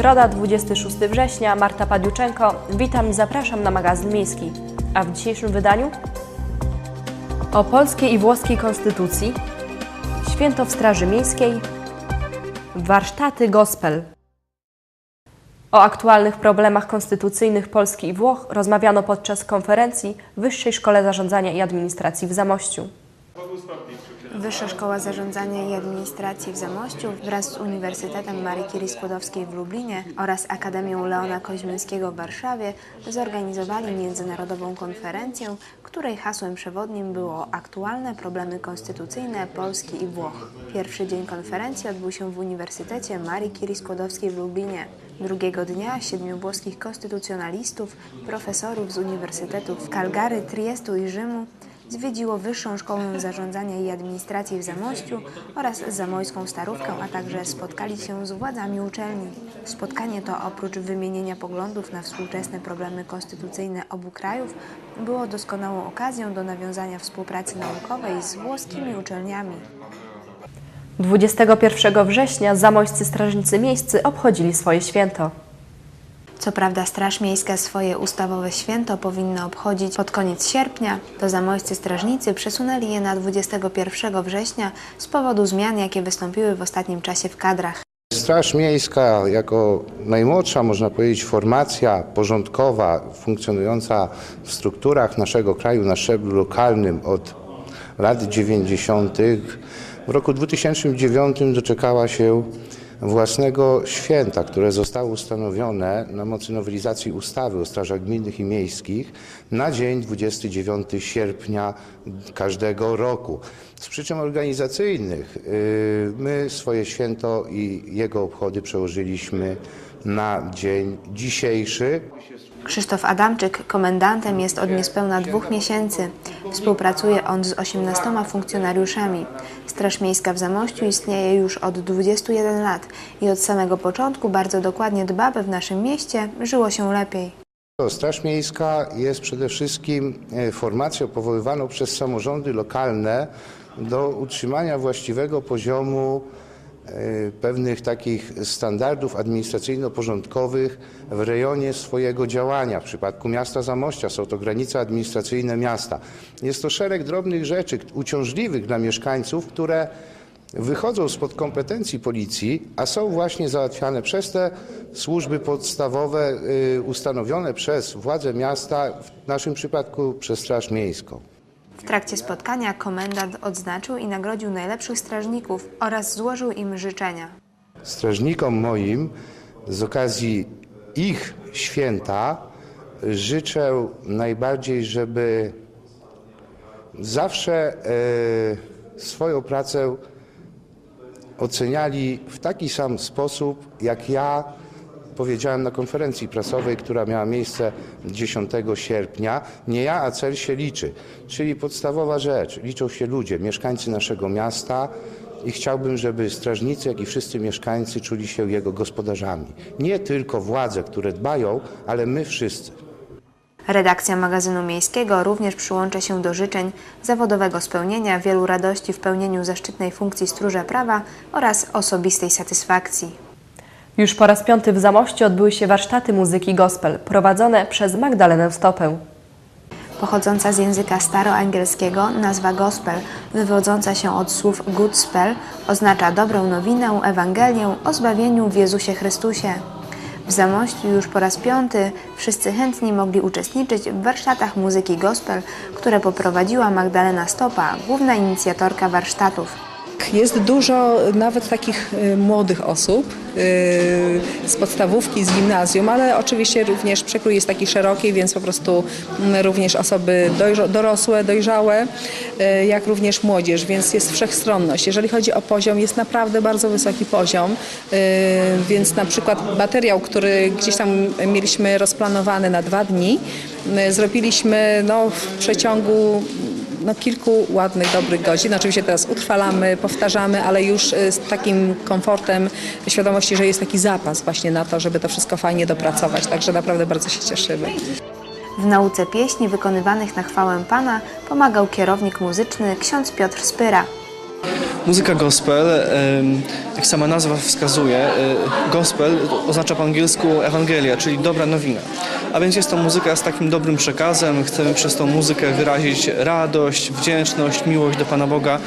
Środa, 26 września, Marta Padiuczenko. Witam i zapraszam na magazyn miejski. A w dzisiejszym wydaniu? O polskiej i włoskiej konstytucji, święto w Straży Miejskiej, warsztaty gospel. O aktualnych problemach konstytucyjnych Polski i Włoch rozmawiano podczas konferencji w Wyższej Szkole Zarządzania i Administracji w Zamościu. Wyższa Szkoła Zarządzania i Administracji w Zamościu wraz z Uniwersytetem Marii Curie Skłodowskiej w Lublinie oraz Akademią Leona Koźmińskiego w Warszawie zorganizowali międzynarodową konferencję, której hasłem przewodnim było aktualne problemy konstytucyjne Polski i Włoch. Pierwszy dzień konferencji odbył się w Uniwersytecie Marii Curie Skłodowskiej w Lublinie. Drugiego dnia siedmiu włoskich konstytucjonalistów, profesorów z uniwersytetów Calgary, Triestu i Rzymu zwiedziło Wyższą Szkołę Zarządzania i Administracji w Zamościu oraz Zamojską Starówkę, a także spotkali się z władzami uczelni. Spotkanie to oprócz wymienienia poglądów na współczesne problemy konstytucyjne obu krajów było doskonałą okazją do nawiązania współpracy naukowej z włoskimi uczelniami. 21 września zamojscy strażnicy miejscy obchodzili swoje święto. Co prawda Straż Miejska swoje ustawowe święto powinna obchodzić pod koniec sierpnia, to zamojscy strażnicy przesunęli je na 21 września z powodu zmian, jakie wystąpiły w ostatnim czasie w kadrach. Straż Miejska jako najmłodsza, można powiedzieć, formacja porządkowa funkcjonująca w strukturach naszego kraju na szczeblu lokalnym od lat 90. w roku 2009 doczekała się własnego święta, które zostało ustanowione na mocy nowelizacji ustawy o strażach gminnych i miejskich na dzień 29 sierpnia każdego roku. Z przyczyn organizacyjnych y, my swoje święto i jego obchody przełożyliśmy na dzień dzisiejszy. Krzysztof Adamczyk komendantem jest od niespełna dwóch miesięcy. Współpracuje on z 18 funkcjonariuszami. Straż Miejska w Zamościu istnieje już od 21 lat i od samego początku bardzo dokładnie dba, by w naszym mieście żyło się lepiej. Straż Miejska jest przede wszystkim e, formacją powoływaną przez samorządy lokalne do utrzymania właściwego poziomu pewnych takich standardów administracyjno-porządkowych w rejonie swojego działania. W przypadku miasta Zamościa są to granice administracyjne miasta. Jest to szereg drobnych rzeczy uciążliwych dla mieszkańców, które wychodzą spod kompetencji policji, a są właśnie załatwiane przez te służby podstawowe y, ustanowione przez władze miasta, w naszym przypadku przez Straż Miejską. W trakcie spotkania komendant odznaczył i nagrodził najlepszych strażników oraz złożył im życzenia. Strażnikom moim z okazji ich święta życzę najbardziej, żeby zawsze e, swoją pracę oceniali w taki sam sposób, jak ja powiedziałem na konferencji prasowej, która miała miejsce 10 sierpnia. Nie ja, a cel się liczy. Czyli podstawowa rzecz. Liczą się ludzie, mieszkańcy naszego miasta i chciałbym, żeby strażnicy, jak i wszyscy mieszkańcy czuli się jego gospodarzami. Nie tylko władze, które dbają, ale my wszyscy. Redakcja magazynu miejskiego również przyłącza się do życzeń zawodowego spełnienia, wielu radości w pełnieniu zaszczytnej funkcji stróża prawa oraz osobistej satysfakcji. Już po raz piąty w Zamościu odbyły się warsztaty muzyki gospel prowadzone przez Magdalenę Stopę. Pochodząca z języka staroangielskiego nazwa gospel, wywodząca się od słów good spell, oznacza dobrą nowinę, Ewangelię o zbawieniu w Jezusie Chrystusie. W Zamościu już po raz piąty wszyscy chętni mogli uczestniczyć w warsztatach muzyki gospel, które poprowadziła Magdalena Stopa, główna inicjatorka warsztatów. Jest dużo nawet takich y, młodych osób y, z podstawówki, z gimnazjum, ale oczywiście również przekrój jest taki szeroki, więc po prostu mm, również osoby dorosłe, dojrzałe, y, jak również młodzież, więc jest wszechstronność. Jeżeli chodzi o poziom, jest naprawdę bardzo wysoki poziom, więc na przykład materiał, który gdzieś tam mieliśmy rozplanowany na dwa dni, zrobiliśmy no, w przeciągu no, kilku ładnych, dobrych godzin. Oczywiście teraz utrwalamy, powtarzamy, ale już y, z takim komfortem, świadomości, że jest taki zapas właśnie na to, żeby to wszystko fajnie dopracować. Także naprawdę bardzo się cieszymy. W nauce pieśni wykonywanych na chwałę Pana pomagał kierownik muzyczny ksiądz Piotr Spyra. Muzyka gospel jak sama nazwa wskazuje, y, gospel oznacza po angielsku Ewangelia, czyli dobra nowina. A więc jest to muzyka z takim dobrym przekazem. Chcemy przez tą muzykę wyrazić radość, wdzięczność, miłość do Pana Boga.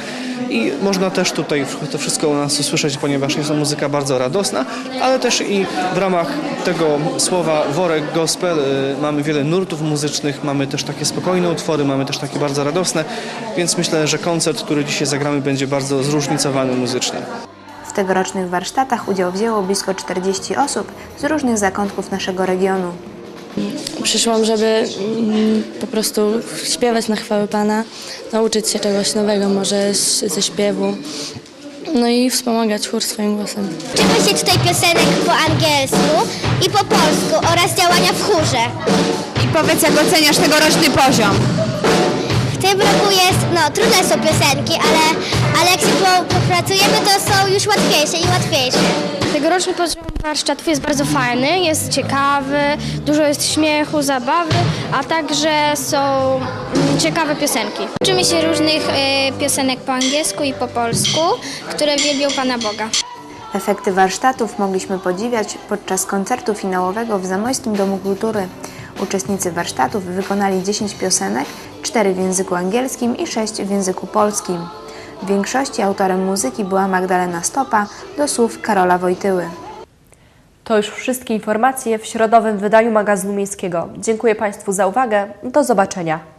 I można też tutaj to wszystko u nas usłyszeć, ponieważ jest to muzyka bardzo radosna, ale też i w ramach tego słowa worek gospel y, mamy wiele nurtów muzycznych, mamy też takie spokojne utwory, mamy też takie bardzo radosne, więc myślę, że koncert, który dzisiaj zagramy będzie bardzo zróżnicowany muzycznie. W tegorocznych warsztatach udział wzięło blisko 40 osób z różnych zakątków naszego regionu. Przyszłam, żeby mm, po prostu śpiewać na chwałę Pana, nauczyć się czegoś nowego, może ze śpiewu, no i wspomagać chór swoim głosem. Uczymy się tutaj piosenek po angielsku i po polsku oraz działania w chórze. I powiedz, jak oceniasz tegoroczny poziom? W tym roku jest, no trudne są piosenki, ale, ale jak się po, popracujemy, to są już łatwiejsze i łatwiejsze. Tegoroczny poziom warsztatów jest bardzo fajny, jest ciekawy, dużo jest śmiechu, zabawy, a także są ciekawe piosenki. Uczymy się różnych e, piosenek po angielsku i po polsku, które wielbią Pana Boga. Efekty warsztatów mogliśmy podziwiać podczas koncertu finałowego w Zamojskim Domu Kultury. Uczestnicy warsztatów wykonali 10 piosenek, 4 w języku angielskim i 6 w języku polskim. W większości autorem muzyki była Magdalena Stopa do słów Karola Wojtyły. To już wszystkie informacje w środowym wydaniu magazynu miejskiego. Dziękuję Państwu za uwagę. Do zobaczenia.